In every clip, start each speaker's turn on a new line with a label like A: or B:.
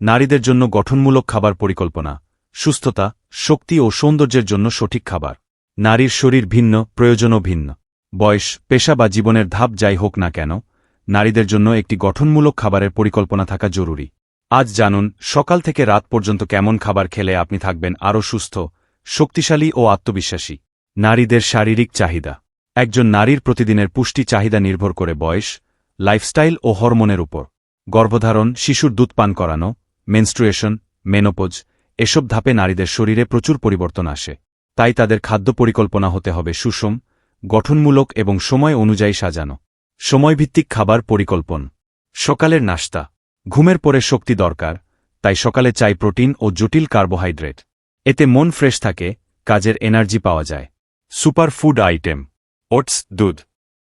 A: নারীদের জন্য গঠনমূলক খাবার পরিকল্পনা, সুস্থতা, শক্তি ও সৌন্দর্যের জন্য সঠিক খাবার। নারীর শরীর ভিন্ন, প্রয়োজনও ভিন্ন। বয়স, পেশা বা জীবনের ধাপ যাই হোক না কেন, নারীদের জন্য একটি গঠনমূলক খাবারের পরিকল্পনা থাকা জরুরি। আজ জানুন, সকাল থেকে রাত পর্যন্ত কেমন খাবার খেলে আপনি থাকবেন আরও সুস্থ, শক্তিশালী ও আত্মবিশ্বাসী। নারীদের শারীরিক চাহিদা। একজন নারীর প্রতিদিনের পুষ্টি চাহিদা নির্ভর করে বয়স, লাইফস্টাইল ও হরমোনের উপর। গর্ভধারণ, শিশুর দুধ পান করানো মেনস্ট্রুয়েশন মেনোপোজ এসব ধাপে নারীদের শরীরে প্রচুর পরিবর্তন আসে। তাই তাদের খাদ্য পরিকল্পনা হতে হবে সুষম, গঠনমূলক এবং সময় অনুযায়ী সাজানো। সময়ভিত্তিক খাবার পরিকল্পন। সকালের নাস্তা। ঘুমের পরে শক্তি দরকার, তাই সকালে চাই প্রোটিন ও জটিল কার্বোহাইড্রেট। এতে মন ফ্রেশ থাকে, কাজের এনার্জি পাওয়া যায়। Super food item. ওটস, দুধ।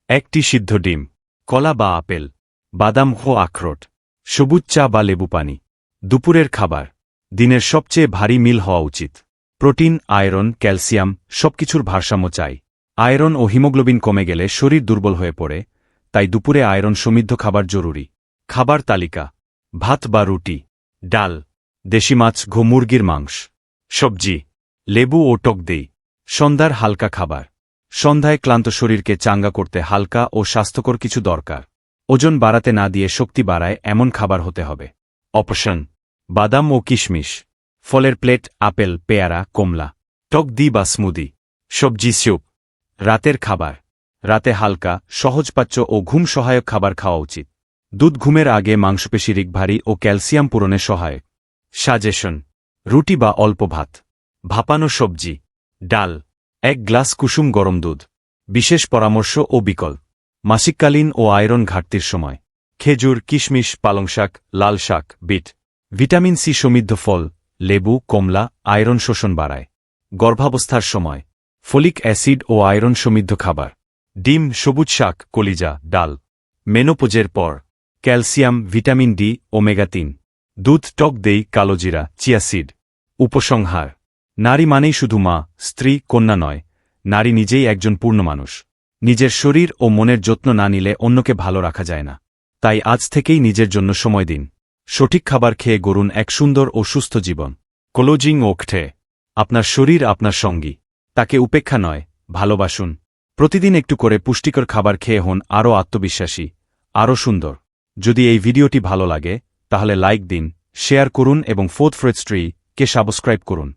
A: একটি সিদ্ধ ডিম। কলা বা আপেল। বাদাম হো আখরোট। সবুজ চা বা লেবু পানি। দুপুরের খাবার। দিনের সবচেয়ে ভারী মিল হওয়া উচিত। প্রোটিন, আয়রন, ক্যালসিয়াম, সবকিছুর ভারসাম্য চাই। আয়রন ও হিমোগ্লোবিন কমে গেলে শরীর দুর্বল হয়ে পড়ে, তাই দুপুরে আয়রন সমৃদ্ধ খাবার জরুরি। খাবার তালিকা। ভাত বা রুটি, ডাল, দেশি মাছ ঘো মুরগির মাংস, সবজি, লেবু ও টক দেই। সন্ধ্যার হালকা খাবার। সন্ধ্যায় ক্লান্ত শরীরকে চাঙ্গা করতে হালকা ও স্বাস্থ্যকর কিছু দরকার। ওজন বাড়াতে না দিয়ে শক্তি বাড়ায় এমন খাবার হতে হবে। অপশন, বাদাম ও কিশমিশ, ফলের প্লেট, আপেল, পেয়ারা, কমলা, টক দি বা স্মুদি, সবজি স্যুপ, রাতের খাবার, রাতে হালকা, সহজপাচ্য ও ঘুম সহায়ক খাবার খাওয়া উচিত। দুধ ঘুমের আগে মাংসপেশি রিকভারি ও ক্যালসিয়াম পূরণে সহায়ক। সাজেশন, রুটি বা অল্প ভাত, ভাপানো সবজি, ডাল, এক গ্লাস কুসুম গরম দুধ, বিশেষ পরামর্শ ও বিকল্প, মাসিককালীন ও আয়রন ঘাটতির সময়। খেজুর, কিশমিশ, পালং শাক, লাল শাক, বিট। ভিটামিন সি সমৃদ্ধ ফল, লেবু, কমলা, আয়রন শোষণ বাড়ায়। গর্ভাবস্থার সময়, ফলিক অ্যাসিড ও আয়রন সমৃদ্ধ খাবার। ডিম, সবুজ শাক, কলিজা, ডাল। মেনোপোজের পর, ক্যালসিয়াম, ভিটামিন ডি, ওমেগা তিন। দুধ, টক দেই কালোজিরা চিয়াসিড উপসংহার, নারী মানেই শুধু মা, স্ত্রী, কন্যা নয়, নারী নিজেই একজন পূর্ণ মানুষ। নিজের শরীর ও মনের যত্ন না নিলে অন্যকে ভালো রাখা যায় না। তাই আজ থেকেই নিজের জন্য সময় দিন। সঠিক খাবার খেয়ে গড়ুন এক সুন্দর ও সুস্থ জীবন। ক্লোজিং ওখঠে আপনার শরীর আপনার সঙ্গী। তাকে উপেক্ষা নয়, ভালোবাসুন। প্রতিদিন একটু করে পুষ্টিকর খাবার খেয়ে হন আরও আত্মবিশ্বাসী, আরও সুন্দর। যদি এই ভিডিওটি ভালো লাগে, তাহলে লাইক দিন, শেয়ার করুন এবং ফোর্থ ফ্রেড স্ট্রি কে সাবস্ক্রাইব করুন।